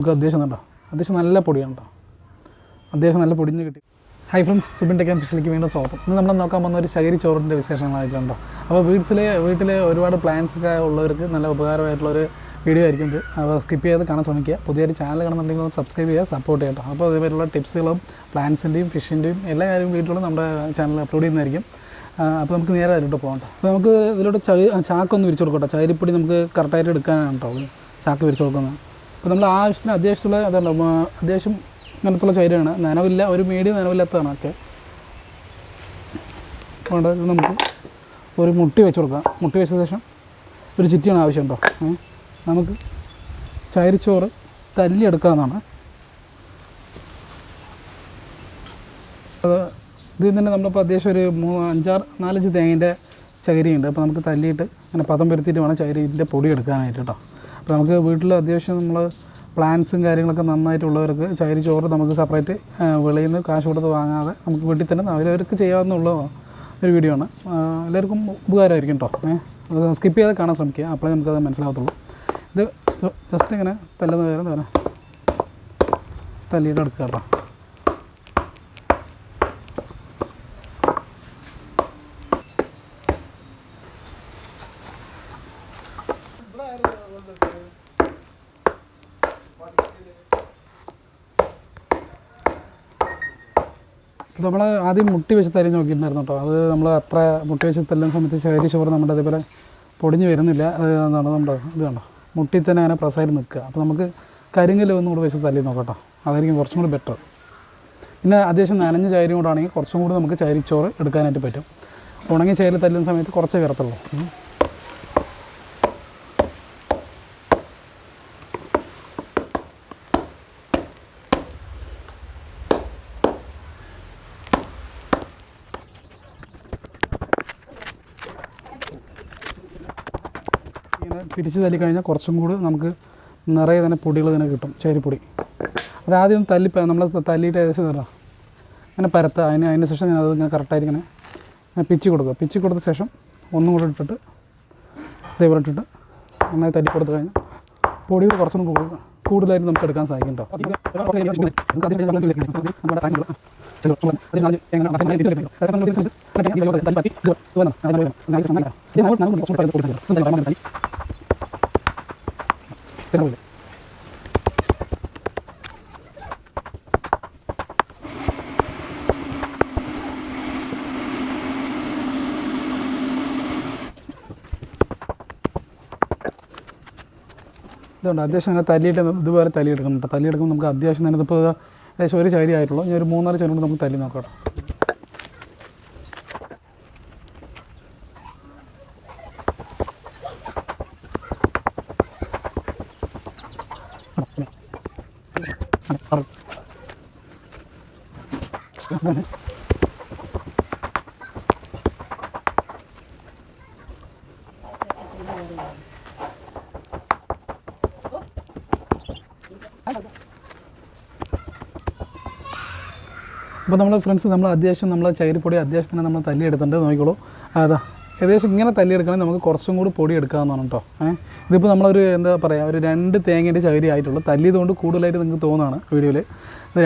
നമുക്ക് അത്യാവശ്യം കണ്ടോ? അത്യാവശ്യം നല്ല പൊടിയാണ് കേട്ടോ. അത്യാവശ്യം നല്ല പൊടിഞ്ഞ് കിട്ടി. ഹൈ ഫ്രണ്ട്സ് സുബിൻ ടെക്കൻ ഫിഷിലേക്ക് വീണ്ടും സ്വാഗതം. ഇന്ന് നമ്മൾ നോക്കാൻ പോകുന്ന ഒരു ശകരി ചോറിന്റെ വിശേഷങ്ങളായിട്ടുണ്ടോ അപ്പോൾ വീട്ടിലെ വീട്ടിൽ ഒരുപാട് പ്ലാൻസ് ഒക്കെ ഉള്ളവർക്ക് നല്ല ഉപകാരമായിട്ടുള്ളൊരു വീഡിയോ ആയിരിക്കും ഇത്. അപ്പോൾ സ്കിപ്പ് ചെയ്ത് കാണാൻ ശ്രമിക്കുക. പുതിയൊരു ചാനൽ കാണുന്നുണ്ടെങ്കിൽ ഒന്ന് സബ്സ്ക്രൈബ് ചെയ്യുക സപ്പോർട്ട് ചെയ്യട്ടോ അപ്പോൾ അതേപോലെയുള്ള ടിപ്സുകളും പ്ലാൻസിന്റെയും ഫിഷിന്റെയും എല്ലാ കാര്യവും വീട്ടിലും നമ്മുടെ ചാനൽ അപ്ലോഡ് ചെയ്യുന്നതായിരിക്കും. അപ്പോൾ നമുക്ക് നേരെ അതിലോട്ട് പോകണ്ട അപ്പോൾ നമുക്ക് ഇതിലോട്ട് ചാക്കൊന്ന് വിരിച്ചു കൊടുക്കട്ടോ ചകിരിപ്പൊടി നമുക്ക് കറക്റ്റായിട്ട് എടുക്കാനാണ് കേട്ടോ. ചാക്ക് വിരിച്ചു കൊടുക്കുന്നത്. അപ്പോൾ നമ്മൾ ആവശ്യത്തിന് അത്യാവശ്യമുള്ള അതുണ്ട് അത്യാവശ്യം അങ്ങനത്തുള്ള ചൈരയാണ്. നനവില്ല ഒരു മീഡിയം നനവില്ലാത്തതാണ് ഒക്കെ. വേണ്ട ഇത് നമുക്ക് ഒരു മുട്ടി വെച്ച് കൊടുക്കാം. മുട്ടി വെച്ച ശേഷം ഒരു ചിറ്റിയാണ് ആവശ്യമുണ്ടോ? നമുക്ക് ചൈരിച്ചോറ് തല്ലിയെടുക്കാമെന്നാണ് അത് ഇതിൽ തന്നെ നമ്മളിപ്പോൾ അത്യാവശ്യം ഒരു മൂ അഞ്ചാറ് നാലഞ്ച് തേങ്ങേന്റെ ചകിരിയുണ്ട്. അപ്പോൾ നമുക്ക് തല്ലിയിട്ട് അങ്ങനെ പദം വരുത്തിയിട്ട് വേണം ചകിരിന്റെ പൊടി എടുക്കാനായിട്ട് കേട്ടോ. അപ്പോൾ നമുക്ക് വീട്ടിൽ അത്യാവശ്യം നമ്മൾ പ്ലാന്റ്സും കാര്യങ്ങളൊക്കെ നന്നായിട്ടുള്ളവർക്ക് ചകിരി ചോറ് നമുക്ക് സെപ്പറേറ്റ് വെളിയിൽ നിന്ന് കാശ് കൊടുത്ത് വാങ്ങാതെ നമുക്ക് വീട്ടിൽ തന്നെ അവരവർക്ക് ചെയ്യാവുന്നുള്ള ഒരു വീഡിയോ ആണ്. എല്ലാവർക്കും ഉപകാരമായിരിക്കും കേട്ടോ അത് സ്കിപ്പ് ചെയ്ത് കാണാൻ ശ്രമിക്കുക. അപ്പോഴേ നമുക്കത് മനസ്സിലാകത്തുള്ളൂ ഇത് ജസ്റ്റ് ഇങ്ങനെ തല്ലുന്ന നേരം തരാം തല്ലിയിട്ട് എടുക്കുക കേട്ടോ നമ്മൾ ആദ്യം മുട്ടി വെച്ച് തരി നോക്കിയിട്ടുണ്ടായിരുന്നു കേട്ടോ. അത് നമ്മൾ അത്ര മുട്ടി വെച്ച് തല്ലുന്ന സമയത്ത് ശരി ചോറ് നമ്മുടെ അതേപോലെ പൊടിഞ്ഞ് വരുന്നില്ല. അത് നമ്മുടെ ഇത് കണ്ടോ? മുട്ടി തന്നെ അങ്ങനെ പ്രസായിട്ട് നിൽക്കുക. അപ്പോൾ നമുക്ക് കരിങ്കല്ല് ഒന്നും കൂടെ വെച്ച് തല്ലി നോക്കട്ടോ അതായിരിക്കും കുറച്ചും കൂടി ബെറ്റർ പിന്നെ അത്യാവശ്യം നനഞ്ഞ ചായരും കൂടെ ആണെങ്കിൽ കുറച്ചും കൂടി നമുക്ക് ചാരിച്ചോറ് എടുക്കാനായിട്ട് പറ്റും. ഉണങ്ങിയ ചായയിൽ തല്ലുന്ന സമയത്ത് കുറച്ചേ കയറത്തുള്ളൂ പിരിച്ച് തല്ലി കഴിഞ്ഞാൽ കുറച്ചും കൂടി നമുക്ക് നിറയെ തന്നെ പൊടികൾ തന്നെ കിട്ടും ചേരിപ്പൊടി അത് ആദ്യം തല്ലി നമ്മൾ തല്ലിയിട്ട് ഏകദേശം തരാം അങ്ങനെ പരത്തുക അതിന് അതിന് ശേഷം ഞാൻ അത് ഇങ്ങനെ കറക്റ്റായിരിക്കണേ ഇങ്ങനെ പിച്ച് കൊടുക്കുക പിച്ച് കൊടുത്ത ശേഷം ഒന്നും കൂടെ ഇട്ടിട്ട് ഇതേപോലെ ഇട്ടിട്ട് നന്നായി തല്ലി കൊടുത്തു കഴിഞ്ഞാൽ പൊടികൾ കുറച്ചും കൂടി കൂടുതലായിട്ട് നമുക്ക് എടുക്കാൻ സാധിക്കും കേട്ടോ ഇതുണ്ട്. അത്യാവശ്യം അങ്ങനെ തല്ലിയിട്ട് ഇതുപോലെ തല്ലി എടുക്കണം കേട്ടോ തല്ലി എടുക്കുമ്പോൾ നമുക്ക് അത്യാവശ്യം തന്നെ ഇപ്പോൾ ഏകദേശം ഒരു ചരി ആയിട്ടുള്ളൂ. ഇനി ഒരു മൂന്നാൽ ചരി കൊണ്ട് നമുക്ക് തല്ലി നോക്കാം കേട്ടോ അപ്പോൾ നമ്മൾ ഫ്രണ്ട്സ് നമ്മൾ അത്യാവശ്യം നമ്മൾ ചകിരിപ്പൊടി അത്യാവശ്യത്തിന് നമ്മൾ തല്ലിയെടുത്തിട്ടുണ്ട്. നോക്കിക്കോളൂ. അതാ ഏകദേശം ഇങ്ങനെ തല്ലിയെടുക്കണമെങ്കിൽ നമുക്ക് കുറച്ചും കൂടി പൊടി എടുക്കാമെന്ന് കേട്ടോ ഏഹ് ഇതിപ്പോൾ നമ്മളൊരു എന്താ പറയുക ഒരു രണ്ട് തേങ്ങേന്റെ ചകിരി ആയിട്ടുള്ളൂ. തല്ലിയതുകൊണ്ട് കൂടുതലായിട്ട് നിങ്ങൾക്ക് തോന്നുകയാണ് വീഡിയോയിൽ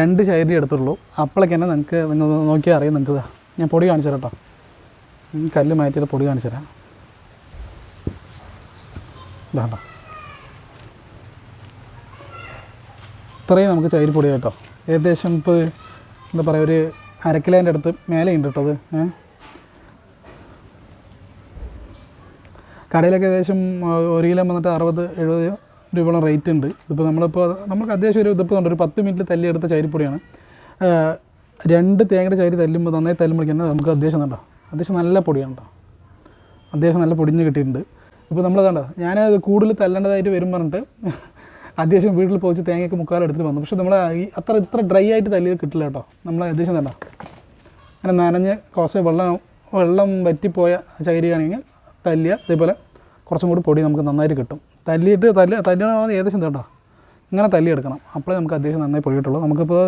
രണ്ട് ചകിരി എടുത്തുള്ളൂ. അപ്പോഴേക്ക് തന്നെ നിങ്ങൾക്ക് നിങ്ങൾ നോക്കിയാൽ അറിയാം നിങ്ങൾക്ക്. ഞാൻ പൊടി കാണിച്ചു തരാം കല്ല് മാറ്റിയിട്ട് പൊടി കാണിച്ചു തരാം. ഇതാണ്ടോ ഇത്രയും നമുക്ക് ചകിരിപ്പൊടി കേട്ടോ ഏകദേശം ഇപ്പോൾ എന്താ പറയുക ഒരു അരക്കിലേന്റെ അടുത്ത് മേലെ ഉണ്ട് കേട്ടോ അത്. ഏഹ് കടയിലൊക്കെ ഏകദേശം ഒരു കിലോ വന്നിട്ട് അറുപത് എഴുപത് രൂപയോളം റേറ്റ് ഉണ്ട്. ഇതിപ്പോൾ നമ്മളിപ്പോൾ നമുക്ക് അത്യാവശ്യം ഒരു ഇതിപ്പോൾ ഉണ്ട്. ഒരു പത്ത് മിനിറ്റ് തല്ലിയെടുത്ത ചകിരിപ്പൊടിയാണ് ആ, രണ്ട് തേങ്ങയുടെ ചരി തല്ലുമ്പോൾ നന്നായി തല്ലുമ്പോഴേക്കും തന്നെ നമുക്ക് അത്യാവശ്യം കണ്ടോ? അത്യാവശ്യം നല്ല പൊടിയാണ് കേട്ടോ. അത്യാവശ്യം നല്ല പൊടിഞ്ഞ് കിട്ടിയിട്ടുണ്ട്. ഇപ്പോൾ നമ്മൾ കണ്ടോ ഞാനത് കൂടുതൽ തല്ലേണ്ടതായിട്ട് വരും പറഞ്ഞിട്ട് അത്യാവശ്യം വീട്ടിൽ പോയിച്ച് തേങ്ങയൊക്കെ മുക്കാലും എടുത്തിട്ട് വന്നു. പക്ഷേ നമ്മൾ ഈ അത്ര ഇത്ര ഡ്രൈ ആയിട്ട് തല്ലിയത് കിട്ടില്ല കേട്ടോ. നമ്മൾ അത്യാവശ്യം കണ്ടോ? അങ്ങനെ നനഞ്ഞ് കുറച്ച് വെള്ളം വെള്ളം വറ്റിപ്പോയ ചകിരിയാണെങ്കിൽ തല്ലിയ ഇതേപോലെ കുറച്ചും കൂടി പൊടി നമുക്ക് നന്നായിട്ട് കിട്ടും. തല്ലിയിട്ട് തല്ലി തല്ലണ ഏകദേശം കേട്ടോ ഇങ്ങനെ തല്ലി എടുക്കണം അപ്പോഴേ നമുക്ക് അത്യാവശ്യം നന്നായി പൊടി കിട്ടുള്ളൂ നമുക്കിപ്പോൾ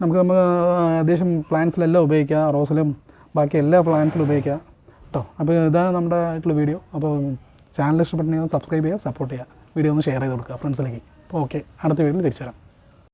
നമുക്ക് നമ്മൾ അത്യാവശ്യം പ്ലാന്റ്സിലെല്ലാം ഉപയോഗിക്കാം. റോസിലും ബാക്കി എല്ലാ പ്ലാന്റ്സിലും ഉപയോഗിക്കാം കേട്ടോ അപ്പോൾ ഇതാണ് നമ്മുടെ ആയിട്ടുള്ള വീഡിയോ. അപ്പോൾ ചാനൽ ഇഷ്ടപ്പെട്ടെങ്കിൽ സബ്സ്ക്രൈബ് ചെയ്യുക സപ്പോർട്ട് ചെയ്യുക. വീഡിയോ ഒന്ന് ഷെയർ ചെയ്ത് കൊടുക്കുക ഫ്രണ്ട്സിലേക്ക്. ഓക്കെ അടുത്ത വീഡിയോയിൽ തിരിച്ചു തരാം